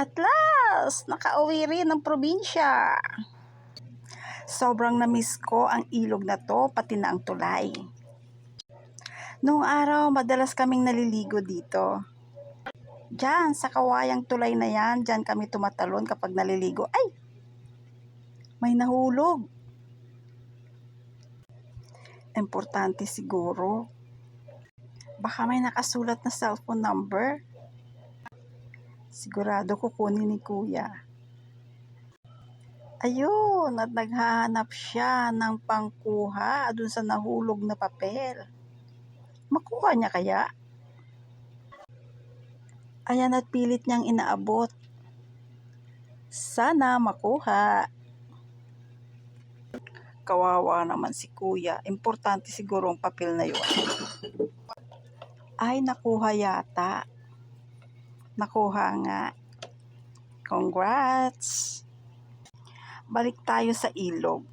At last, nakauwi rin ng probinsya. Sobrang namiss ko ang ilog na to, pati na ang tulay. Noong araw, madalas kaming naliligo dito. Diyan, sa kawayang tulay na yan, diyan kami tumatalon kapag naliligo. Ay! May nahulog. Importante siguro. Baka may nakasulat na cellphone number. Sigurado kukunin ni kuya. Ayun, at naghahanap siya ng pangkuha dun sa nahulog na papel. Makuha niya kaya? Ayan at pilit niyang inaabot. Sana makuha. Kawawa naman si kuya. Importante siguro ang papel na yun. Ay, nakuha yata. Nakuha nga. Congrats! Balik tayo sa ilog.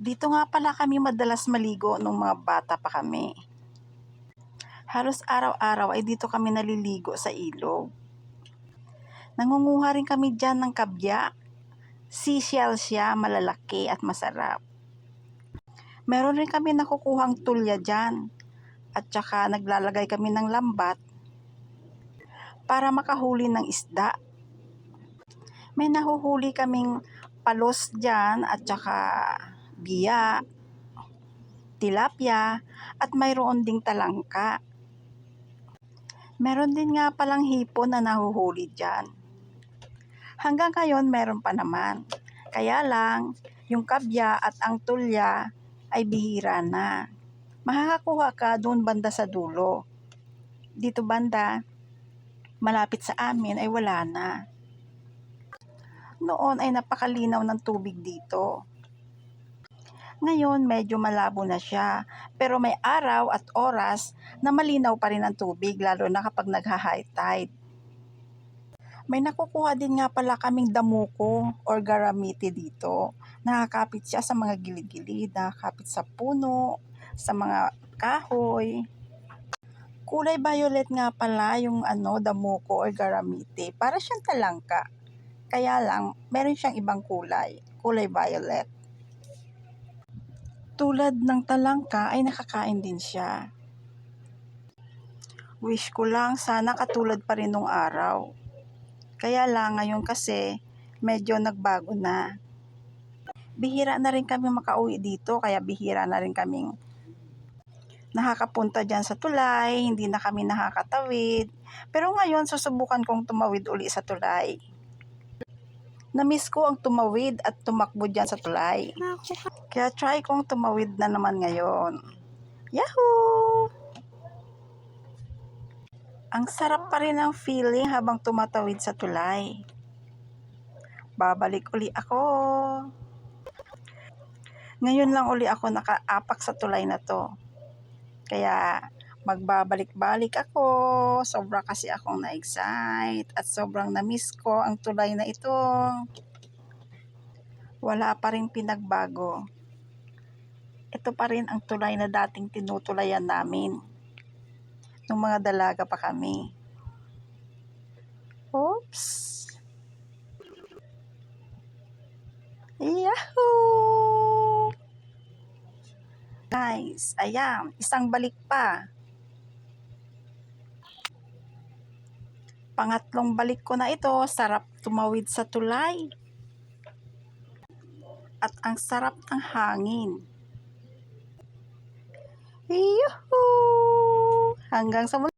Dito nga pala kami madalas maligo nung mga bata pa kami. Halos araw-araw ay dito kami naliligo sa ilog. Nangunguha rin kami dyan ng kabya. Seashell siya, malalaki at masarap. Meron rin kami nakukuhang tulya dyan. At saka naglalagay kami ng lambat para makahuli ng isda. May nahuhuli kaming palos dyan at saka biya, tilapia, at mayroon ding talangka. Meron din nga palang hipon na nahuhuli dyan. Hanggang ngayon meron pa naman. Kaya lang, yung kabya at ang tulya ay bihira na. Makakakuha ka doon banda sa dulo. Dito banda, malapit sa amin ay wala na. Noon ay napakalinaw ng tubig dito. Ngayon medyo malabo na siya, pero may araw at oras na malinaw pa rin ang tubig lalo na kapag nagha-high tide. May nakukuha din nga pala kaming damuko or garamiti dito. Nakakapit siya sa mga gilid-gilid, nakakapit sa puno, sa mga kahoy. Kulay violet nga pala yung ano, damuko or garamiti. Para siyang talangka. Kaya lang, meron siyang ibang kulay. Kulay violet. Tulad ng talangka ay nakakain din siya. Wish ko lang sana katulad pa rin nung araw. Kaya lang ngayon kasi medyo nagbago na. Bihira na rin kami makauwi dito kaya bihira na rin kaming nakakapunta dyan sa tulay, hindi na kami nakakatawid. Pero ngayon susubukan kong tumawid uli sa tulay. Namiss ko ang tumawid at tumakbo dyan sa tulay. Kaya try kong tumawid na naman ngayon. Yahoo! Ang sarap pa rin ng feeling habang tumatawid sa tulay. Babalik uli ako. Ngayon lang uli ako nakaapak sa tulay na to. Kaya magbabalik-balik ako. Sobra kasi akong na-excite at sobrang na-miss ko ang tulay na ito. Wala pa rin pinagbago. Ito pa rin ang tulay na dating tinutulayan namin. Nung mga dalaga pa kami. Oops! Yahoo! Guys, ayan, isang balik pa. Pangatlong balik ko na ito, sarap tumawid sa tulay. At ang sarap ng hangin. Yuhuu! Hanggang sa.